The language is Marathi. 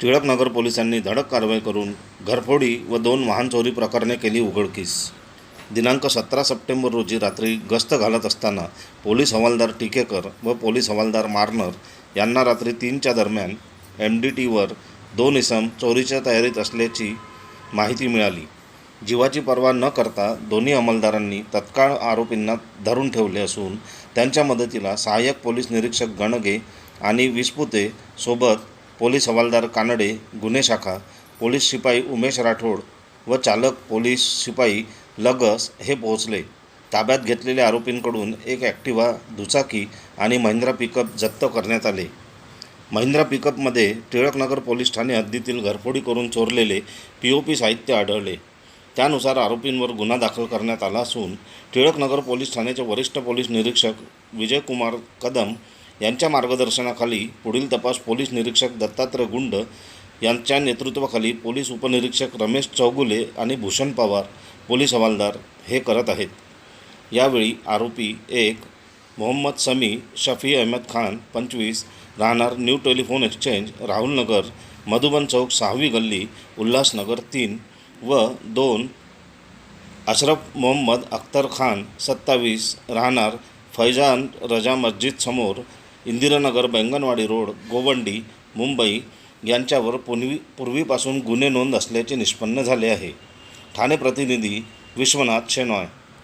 टिळकनगर पोलिसांनी धडक कारवाई करून घरफोडी व दोन वाहन चोरी प्रकरणे केली उघडकीस. दिनांक सतरा सप्टेंबर रोजी रात्री गस्त घालत असताना पोलीस हवालदार टिकेकर व पोलीस हवालदार मारनर यांना रात्री तीनच्या दरम्यान एम डी टीवर दोन इसम चोरीच्या तयारीत असल्याची माहिती मिळाली. जीवाची पर्वा न करता दोन्ही अंमलदारांनी तत्काळ आरोपींना धरून ठेवले असून त्यांच्या मदतीला सहाय्यक पोलीस निरीक्षक गणगे आणि विस्पुते सोबत पोलीस हवालदार कानडे गुन्हे शाखा पोलीस शिपाई उमेश राठोड व चालक पोलीस शिपाई लगस हे पोहोचले. ताब्यात घेतलेल्या आरोपींकडून एक ॲक्टिवा दुचाकी आणि महिंद्रा पिकअप जप्त करण्यात आले. महिंद्रा पिकअपमध्ये टिळकनगर पोलीस ठाणे हद्दीतील घरफोडी करून चोरलेले पी ओ पी साहित्य आढळले. त्यानुसार आरोपींवर गुन्हा दाखल करण्यात आला असून टिळकनगर पोलीस ठाण्याचे वरिष्ठ पोलीस निरीक्षक विजयकुमार कदम यांच्या मार्गदर्शनाखाली पुढील तपास पोलीस निरीक्षक दत्तात्रय गुंड यांच्या नेतृत्वाखाली पोलीस उपनिरीक्षक रमेश चौगुले आणि भूषण पवार पोलीस हवालदार हे करत आहेत. यावेळी आरोपी एक मोहम्मद समी शफी अहमद खान पंचवीस राहणार new telephone exchange Rahulnagar Madhuban चौक सहावी गल्ली उल्हासनगर तीन व दोन अशरफ मोहम्मद अख्तर खान सत्तावीस राहणार फैजान रजा मस्जिद समोर इंदिरानगर बैंगनवाडी रोड गोवंडी मुंबई यांच्यावर पूर्वी पूर्वीपासून गुन्हे नोंद असल्याचे निष्पन्न झाले आहे. ठाणे प्रतिनिधी विश्वनाथ शेनॉय